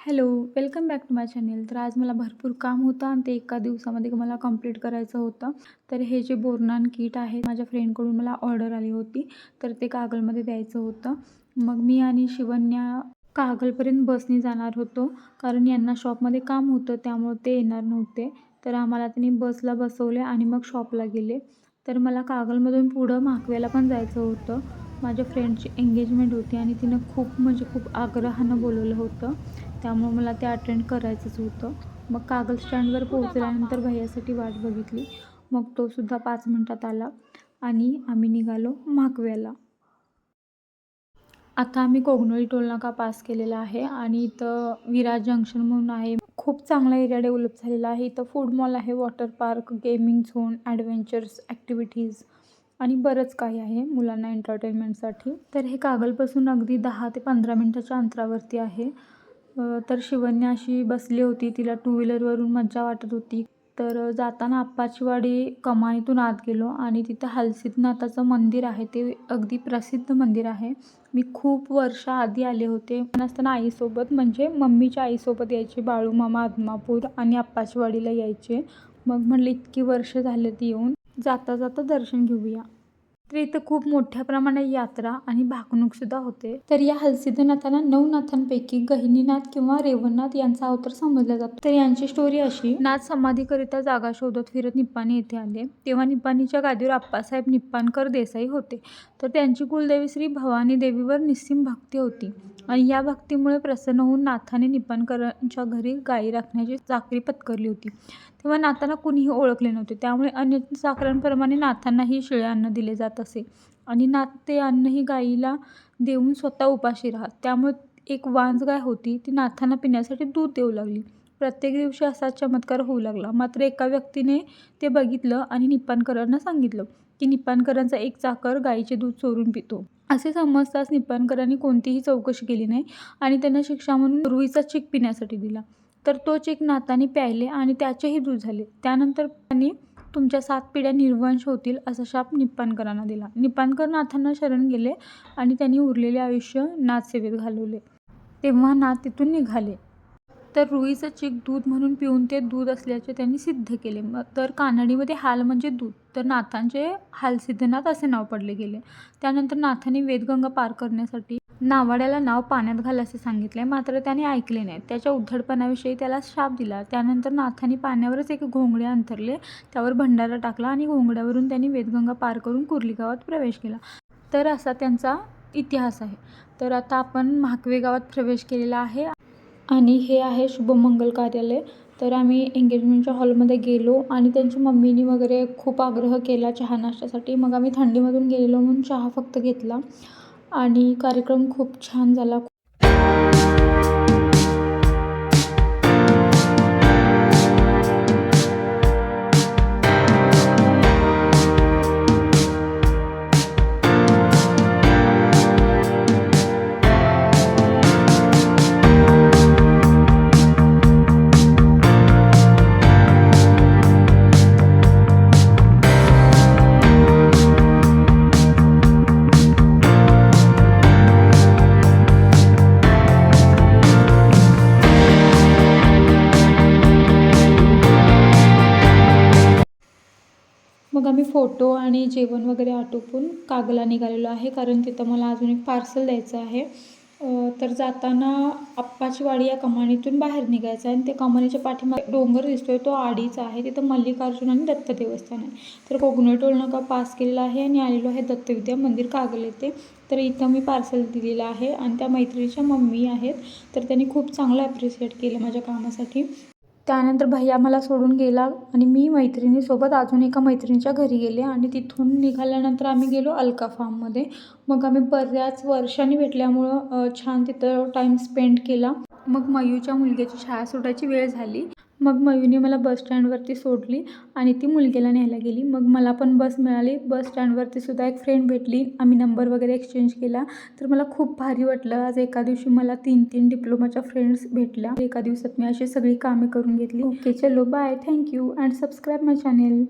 Hello welcome back to my channel. तर आज मला भरपूर काम होतं आणि ते एका दिवसामध्ये मला कंप्लीट करायचं होतं. तर हे जे बोरनान किट आहे माझ्या फ्रेंडकडून मला ऑर्डर आली होती. तर ते कागलमध्ये द्यायचं होतं. मग मी आणि शिवन्या कागलपर्यंत बसने जाणार होतो. कारण यांना शॉपमध्ये काम होतं त्यामुळं ते येणार नव्हते. तर आम्हाला त्यांनी बसला बसवले आणि मग शॉपला गेले. तर मला कागलमधून पुढं माकव्याला पण जायचं होतं. माझ्या फ्रेंडची एंगेजमेंट होती आणि तिनं खूप म्हणजे खूप आग्रहानं बोलवलं होतं. त्यामुळं मला ते अटेंड करायचंच होतं. मग कागल स्टँडवर पोहोचल्यानंतर भैयासाठी वाट बघितली. मग तो सुद्धा पाच मिनटात आला आणि आम्ही निघालो म्हाकव्याला आता आम्ही कोगनोळी टोलनाका पास केलेला आहे आणि इथं विराज जंक्शन म्हणून आहे. खूप चांगला एरिया डेव्हलप झालेला आहे. इथं फूड मॉल आहे water park gaming zone adventures activities आणि बरंच काही आहे मुलांना एंटरटेनमेंटसाठी तर हे कागलपासून अगदी दहा ते पंधरा मिनटाच्या अंतरावरती आहे. तर शिवन्या अशी बसली होती. तिला टू व्हीलरवरून मज्जा वाटत होती. तर जाताना आप्पाचीवाडी कमाईतून कमानीतून आत गेलो आणि तिथं हलसिद्धनाथाचं मंदिर आहे. ते अगदी प्रसिद्ध मंदिर आहे. मी खूप वर्ष आधी आले होते. पण असताना आईसोबत म्हणजे मम्मीच्या आईसोबत यायचे. बाळूमामा आदमापूर आणि अप्पाचीवाडीला यायचे. मग म्हणलं इतकी वर्ष झाले ती येऊन. जाता जाता दर्शन घेऊया. तर इथं खूप मोठ्या प्रमाणात यात्रा आणि भाकणूकसुद्धा होते. तर या हलसिद्धनाथांना नऊ नाथांपैकी गहिनीनाथ किंवा रेवणनाथ यांचा अवतार समजला जातो. तर यांची स्टोरी अशी नाथ समाधीकरिता जागा शोधत फिरत निप्पाणी येथे आले. तेव्हा निप्पाणीच्या गादीवर आप्पासाहेब निप्पाणकर देसाई होते. तर त्यांची कुलदेवी श्री भवानी देवीवर निस्सीम भक्ती होती. आणि या भक्तीमुळे प्रसन्न होऊन नाथाने निप्पाणकरांच्या घरी गायी राखण्याची चाकरी पत्करली होती. तेव्हा नाथांना कुणीही ओळखले नव्हते. त्यामुळे अन्य चाकरांप्रमाणे नाथांनाही शिळे अन्न दिले जात असे. आणि नाथ ते अन्नही गायीला देऊन स्वतः उपाशी राहत. त्यामुळे एक वांज गाय होती. ती नाथांना पिण्यासाठी दूध देऊ लागली. प्रत्येक दिवशी असा चमत्कार होऊ लागला. मात्र एका व्यक्तीने ते बघितलं आणि निप्पाणकरांना सांगितलं की निप्पाणकरांचा एक चाकर गाईचे दूध चोरून पितो. असे समजताच निप्पाणकरांनी कोणतीही चौकशी केली नाही आणि त्यांना शिक्षा म्हणून रुईचा चेक पिण्यासाठी दिला. तर तो चेक नाताने प्यायले आणि त्याचेही दूध झाले. त्यानंतर त्यांनी तुमच्या सात पिढ्या निर्वंश होतील असा शाप निप्पाणकरांना दिला. निप्पाणकर नाथांना शरण गेले आणि त्यांनी उरलेले आयुष्य नाथसेवेत घालवले. तेव्हा नाथ तिथून निघाले. तर रुईचं चिक दूध म्हणून पिऊन ते दूध असल्याचे त्यांनी सिद्ध केले. मग तर कानडीमध्ये हाल म्हणजे दूध. तर नाथांचे हालसिद्धनाथ असे नाव पडले गेले. त्यानंतर नाथांनी वेदगंगा पार करण्यासाठी नावाड्याला नाव पाण्यात घाल असे सांगितले. मात्र त्याने ऐकले नाही. त्याच्या उद्धडपणाविषयी त्याला शाप दिला. त्यानंतर नाथांनी पाण्यावरच एक घोंगडे अंतरले त्यावर भंडारा टाकला आणि घोंगड्यावरून त्यांनी वेदगंगा पार करून कुर्ली गावात प्रवेश केला. तर असा त्यांचा इतिहास आहे. तर आता आपण म्हाकवे गावात प्रवेश केलेला आहे. आणि हे आहे शुभमंगल कार्यालय. तर आम्ही एंगेजमेंटच्या हॉलमध्ये गेलो आणि त्यांच्या मम्मीनी वगैरे खूप आग्रह केला चहा नाश्त्यासाठी. मग आम्ही थंडीमधून गेलेलो म्हणून चहा फक्त घेतला. आणि कार्यक्रम खूप छान झाला आम्ही फोटो आणि जेवण वगैरे आटोपून कागला निघालेलो आहे कारण तिथं मला अजून एक पार्सल द्यायचं आहे. तर जाताना आप्पाची वाडी या कमानीतून बाहेर निघायचं आहे आणि त्या कमानीच्या पाठीमागे डोंगर दिसतोय तो आडीचा आहे. तिथं मल्लिकार्जुन आणि दत्त देवस्थान आहे. तर कोकणी टोल नाका पास केलेला आहे आणि आलेलो आहे दत्तविद्या मंदिर कागल येथे. तर इथं मी पार्सल दिलेलं आहे आणि त्या मैत्रिणीच्या मम्मी आहेत. तर त्यांनी खूप चांगलं ॲप्रिशिएट केलं माझ्या कामासाठी. त्यानंतर भैया मला सोडून गेला आणि मी मैत्रिणीसोबत अजून एका मैत्रिणीच्या घरी गेले आणि तिथून निघाल्यानंतर आम्ही गेलो अलका फार्ममध्ये मग आम्ही बऱ्याच वर्षांनी भेटल्यामुळं छान तिथं टाईम स्पेंड केला. मग मयूच्या मुलग्याची शाळा सुटायची वेळ झाली. मग मयूने मला बस स्टँडवरती सोडली आणि ती मुलगीला न्यायला गेली. मग मला पण बस मिळाली. बस स्टँडवरती सुद्धा एक फ्रेंड भेटली. आम्ही नंबर वगैरे एक्सचेंज केला. तर मला खूप भारी वाटलं. आज एका दिवशी मला तीन तीन डिप्लोमाच्या फ्रेंड्स भेटल्या. एका दिवसात मी अशी सगळी कामे करून घेतली. ओके चलो bye thank you and subscribe my channel